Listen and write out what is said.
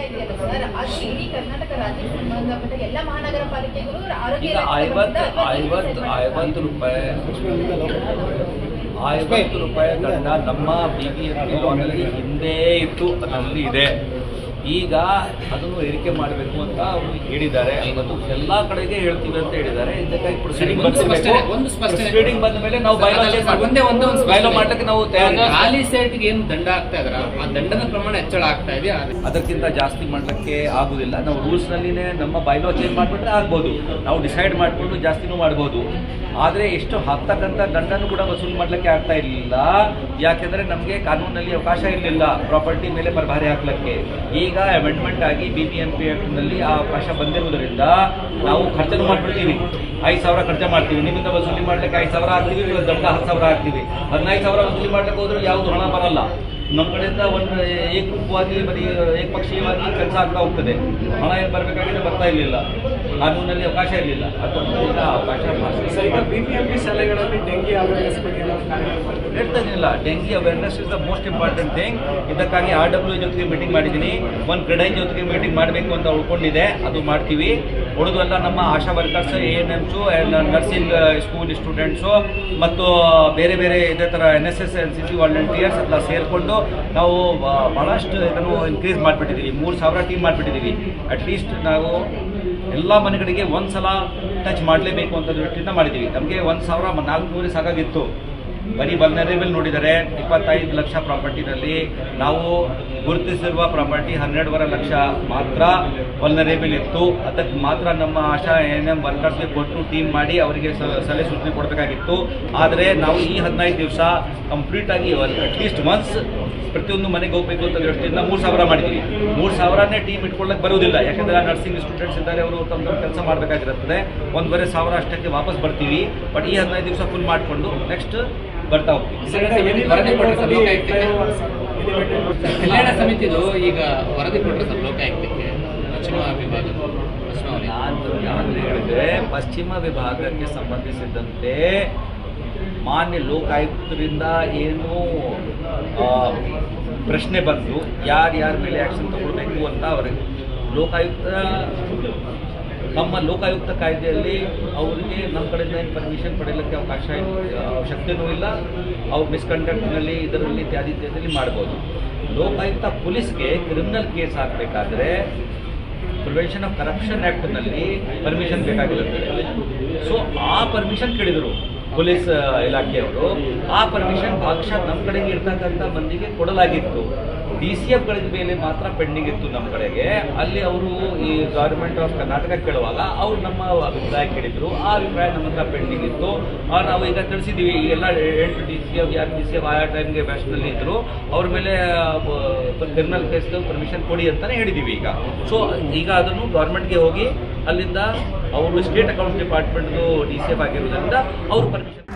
ಆಗ್ತಾ ಇದೆಯಲ್ಲ ಸರ್ ಅದು ಇಡೀ ಕರ್ನಾಟಕ ರಾಜ್ಯಕ್ಕೆ ಸಂಬಂಧಪಟ್ಟ ಎಲ್ಲ ಮಹಾನಗರ ಪಾಲಿಕೆಗಳು ಆರೋಗ್ಯ ಈಗ ಇಲಾಖೆ ಐವತ್ತು ಐವತ್ತು ಐವತ್ತು ರೂಪಾಯಿ ಐವತ್ತು ನಮ್ಮ ಬಿ ಬಿ ಎಂ ಪಿ ಲಾನಲ್ಲಿ ಹಿಂದೆ ಇತ್ತು ಅದರಲ್ಲಿ ಇದೆ. ಈಗ ಅದನ್ನು ಏರಿಕೆ ಮಾಡಬೇಕು ಅಂತ ಅವರು ಹೇಳಿದ್ದಾರೆ. ಮತ್ತು ಎಲ್ಲಾ ಕಡೆಗೆ ಹೇಳ್ತೀವಿ ಅಂತ ಹೇಳಿದ್ದಾರೆ. ಇದಕ್ಕಾಗಿ ಪ್ರೊಸೀಡಿಂಗ್ ಒಂದು. ಪ್ರೊಸೀಡಿಂಗ್ ಬಂದ ಮೇಲೆ ನಾವು ಒಂದೇ ಒಂದೇ ಬಯಲು ಮಾಡಲಿಕ್ಕೆ ನಾವು ಖಾಲಿ ಸೈಟ್ಗೆ ಏನು ದಂಡ ಆಗ್ತಾ ಇದ್ರ? ಆ ದಂಡದ ಪ್ರಮಾಣ ಹೆಚ್ಚಳ ಆಗ್ತಾ ಇದೆ ಅದಕ್ಕಿಂತ ಜಾಸ್ತಿ ಮಾಡಲಿಕ್ಕೆ ಆಗುದಿಲ್ಲ. ನಾವು ರೂಲ್ಸ್ ನಲ್ಲಿನೇ ನಮ್ಮ ಬೈಲೋ ಚೇಂಜ್ ಮಾಡ್ಬಿಟ್ರೆ ಆಗ್ಬೋದು. ನಾವು ಡಿಸೈಡ್ ಮಾಡಿಕೊಂಡು ಜಾಸ್ತಿನೂ ಮಾಡ್ಬೋದು. ಆದರೆ ಎಷ್ಟು ಹಾಕ್ತಕ್ಕಂಥ ದಂಡನೂ ಕೂಡ ವಸೂಲು ಮಾಡ್ಲಿಕ್ಕೆ ಆಗ್ತಾ ಇರಲಿಲ್ಲ ಯಾಕೆಂದ್ರೆ ನಮಗೆ ಕಾನೂನಲ್ಲಿ ಅವಕಾಶ ಇರಲಿಲ್ಲ. ಪ್ರಾಪರ್ಟಿ ಮೇಲೆ ಪರಭಾರಿ ಹಾಕ್ಲಿಕ್ಕೆ. ಈಗ ಅಮೆಂಡ್ಮೆಂಟ್ ಆಗಿ ಬಿ ಬಿ ಎಂ ಪಿ ಆ ಅವಕಾಶ ಬಂದಿರುವುದರಿಂದ ನಾವು ಖರ್ಚನ್ನು ಮಾಡಿಬಿಡ್ತೀವಿ. ಐದು ಸಾವಿರ ಖರ್ಚು ಮಾಡ್ತೀವಿ. ನಿಮ್ಮಿಂದ ವಸೂಲಿ ಮಾಡ್ಲಿಕ್ಕೆ ಐದು ಸಾವಿರ ಆಗ್ತೀವಿ, ಇಲ್ಲ ದಂಡ ಹತ್ತು ಸಾವಿರ ಆಗ್ತೀವಿ. ಹದಿನೈದು ಸಾವಿರ ವಸೂಲಿ ಮಾಡ್ಲಿಕ್ಕೆ ಹೋದ್ರೆ ಯಾವುದು ಹಣ ಬರಲ್ಲ. ನಮ್ಮ ಕಡೆಯಿಂದ ಒಂದು ಏಕರೂಪವಾಗಿ, ಬರೀ ಏಕಪಕ್ಷೀಯವಾಗಿ ಕೆಲಸ ಆಗ್ತಾ ಹೋಗ್ತದೆ. ಹಣ ಏನು ಬರಬೇಕಾಗಿದೆ ಬರ್ತಾ ಇರಲಿಲ್ಲ. ಕಾನೂನಲ್ಲಿ ಅವಕಾಶ ಇರಲಿಲ್ಲ. ಅದನ್ನು ಈಗ ಅವಕಾಶ ಶಾಲೆಗಳಲ್ಲಿ dengue awareness is the most important thing ಇದಕ್ಕಾಗಿ ಆರ್ ಡಬ್ಲ್ಯೂ ಜೊತೆಗೆ ಮೀಟಿಂಗ್ ಮಾಡಿದ್ದೀನಿ. ಒಂದು ಕ್ರೆಡೈ ಜೊತೆಗೆ ಮೀಟಿಂಗ್ ಮಾಡಬೇಕು ಅಂತ ಉಳ್ಕೊಂಡಿದೆ. ಅದು ಮಾಡ್ತೀವಿ. ಉಳಿದೆಲ್ಲ ನಮ್ಮ ASHA workers A N Ms nursing school students ಮತ್ತು ಬೇರೆ ಬೇರೆ ಇದೇ ಥರ N S S N C C volunteers ಎಲ್ಲ ಸೇರಿಕೊಂಡು ನಾವು ಭಾಳಷ್ಟು ಇದನ್ನು ಇನ್ಕ್ರೀಸ್ ಮಾಡಿಬಿಟ್ಟಿದ್ದೀವಿ ಮೂರು ಸಾವಿರ ಟೀಮ್ ಮಾಡಿಬಿಟ್ಟಿದ್ದೀವಿ ಅಟ್ಲೀಸ್ಟ್ ನಾವು ಎಲ್ಲ ಮನೆಗಳಿಗೆ ಒಂದು ಸಲ ಟಚ್ ಮಾಡಲೇಬೇಕು ಅಂತ ದೃಷ್ಟಿಯಿಂದ ಮಾಡಿದ್ದೀವಿ. ನಮಗೆ ಒಂದು ಸಾವಿರ ನಾಲ್ಕುನೂರು ಸಾಕಾಗಿತ್ತು. ಬರೀ ವಲ್ನರೇಬಲ್ ನೋಡಿದರೆ ಇಪ್ಪತ್ತೈದು ಲಕ್ಷ ಪ್ರಾಪರ್ಟಿನಲ್ಲಿ ನಾವು ಗುರುತಿಸಿರುವ ಪ್ರಾಪರ್ಟಿ ಹನ್ನೆರಡುವರೆ ಲಕ್ಷ ಮಾತ್ರ ವಲ್ನರೇಬಲ್ ಇತ್ತು. ಅದಕ್ಕೆ ಮಾತ್ರ ನಮ್ಮ ಆಶಾ ಎನ್ ಎಂ ವರ್ಕರ್ಸ್ಗೆ ಕೊಟ್ಟು ಟೀಮ್ ಮಾಡಿ ಅವರಿಗೆ ಸಲಹೆ ಸೂಚನೆ ಕೊಡಬೇಕಾಗಿತ್ತು. ಆದರೆ ನಾವು ಈ ಹದಿನೈದು ದಿವಸ ಕಂಪ್ಲೀಟಾಗಿ ಅಟ್ಲೀಸ್ಟ್ ಒನ್ಸ್ ಪ್ರತಿಯೊಂದು ಮನೆಗೆ ಹೋಗಬೇಕು ಅಂತ ದೃಷ್ಟಿಯಿಂದ ಮೂರು ಸಾವಿರ ಮಾಡಿದ್ದೀವಿ ಮೂರು ಸಾವಿರನೇ ಟೀಮ್ ಇಟ್ಕೊಳ್ಳೋಕೆ ಬರುವುದಿಲ್ಲ. ಯಾಕಂದರೆ ನರ್ಸಿಂಗ್ ಸ್ಟೂಡೆಂಟ್ಸ್ ಇದ್ದಾರೆ, ಅವರು ತಮ್ಮ ತಮ್ಮ ಕೆಲಸ ಮಾಡಬೇಕಾಗಿರುತ್ತದೆ ಒಂದೂವರೆ ಸಾವಿರ ಅಷ್ಟಕ್ಕೆ ವಾಪಸ್ ಬರ್ತೀವಿ. ಬಟ್ ಈ ಹದಿನೈದು ದಿವಸ ಫುಲ್ ಮಾಡಿಕೊಂಡು ನೆಕ್ಸ್ಟ್ ಬರ್ತಾ ಹೋಗ್ತೀವಿ. ವರದಿ ಕೊಟ್ಟರೆ ಸರ್ ಲೋಕಾಯುಕ್ತಕ್ಕೆ ಕಲ್ಯಾಣ ಸಮಿತಿದು ಈಗ ವರದಿ ಕೊಟ್ಟರೆ ಸರ್ ಲೋಕಾಯುಕ್ತಕ್ಕೆ ಪಶ್ಚಿಮ ವಿಭಾಗ ನಾನು ಹೇಳಿದ್ರೆ ಪಶ್ಚಿಮ ವಿಭಾಗಕ್ಕೆ ಸಂಬಂಧಿಸಿದಂತೆ ಮಾನ್ಯ ಲೋಕಾಯುಕ್ತರಿಂದ ಏನು ಪ್ರಶ್ನೆ ಬಂದು ಯಾರ್ಯಾರ ಮೇಲೆ ಆ್ಯಕ್ಷನ್ ತಗೊಳ್ಬೇಕು ಅಂತ ಅವರಿಗೆ ಲೋಕಾಯುಕ್ತ ನಮ್ಮ ಲೋಕಾಯುಕ್ತ ಕಾಯ್ದೆಯಲ್ಲಿ ಅವರಿಗೆ ನಮ್ಮ ಕಡೆಯಿಂದ ಏನು ಪರ್ಮಿಷನ್ ಪಡೆಯಲಿಕ್ಕೆ ಅವಕಾಶ ಶಕ್ತಿಯೂ ಇಲ್ಲ. ಅವ್ರು ಮಿಸ್ಕಂಡಕ್ಟ್ನಲ್ಲಿ ಇದರಲ್ಲಿ ಇತ್ಯಾದಿ ಮಾಡ್ಬೋದು. ಲೋಕಾಯುಕ್ತ ಪೊಲೀಸ್ಗೆ ಕ್ರಿಮಿನಲ್ ಕೇಸ್ ಹಾಕಬೇಕಾದ್ರೆ ಪ್ರಿವೆನ್ಷನ್ ಆಫ್ ಕರಪ್ಷನ್ ಆ್ಯಕ್ಟ್ನಲ್ಲಿ ಪರ್ಮಿಷನ್ ಬೇಕಾಗಿರುತ್ತೆ. ಸೊ ಆ ಪರ್ಮಿಷನ್ ಕೇಳಿದರು ಪೊಲೀಸ್ ಇಲಾಖೆಯವರು. ಆ ಪರ್ಮಿಷನ್ ಭಾಗಶಃ ನಮ್ಮ ಕಡೆಗೆ ಇರ್ತಕ್ಕಂಥ ಮಂದಿಗೆ ಕೊಡಲಾಗಿತ್ತು. ಡಿ ಸಿ ಎಫ್ಗಳ ಮೇಲೆ ಮಾತ್ರ ಪೆಂಡಿಂಗ್ ಇತ್ತು ನಮ್ಮ ಕಡೆಗೆ. ಅಲ್ಲಿ ಅವರು ಈ ಗೌರ್ಮೆಂಟ್ ಆಫ್ ಕರ್ನಾಟಕ ಕೇಳುವಾಗ ಅವ್ರು ನಮ್ಮ ಅಭಿಪ್ರಾಯ ಕೇಳಿದ್ರು. ಆ ಅಭಿಪ್ರಾಯ ನಮ್ಮ ಹತ್ರ ಪೆಂಡಿಂಗ್ ಇತ್ತು ನಾವು ಈಗ ತಿಳಿಸಿದ್ದೀವಿ ಎಲ್ಲ ಎಂಟು ಡಿ ಸಿ ಎಫ್ ಯಾರು ಡಿ ಸಿ ಎಫ್ ಆಯಾ ಟೈಮ್ಗೆ ಬ್ಯಾಚ್ನಲ್ಲಿ ಇದ್ರು, ಅವ್ರ ಮೇಲೆ ಕ್ರಿಮಿನಲ್ ಕೇಸ್ ಪರ್ಮಿಷನ್ ಕೊಡಿ ಅಂತಾನೆ ಹೇಳಿದ್ದೀವಿ ಈಗ. ಸೊ ಈಗ ಅದನ್ನು ಗೌರ್ಮೆಂಟ್ಗೆ ಹೋಗಿ ಅಲ್ಲಿಂದ ಅವರು ಸ್ಟೇಟ್ ಅಕೌಂಟ್ ಡಿಪಾರ್ಟ್ಮೆಂಟ್ದು ಡಿ ಸಿ ಎಫ್ ಆಗಿರೋದ್ರಿಂದ ಅವ್ರು ಪರ್ಮಿಷನ್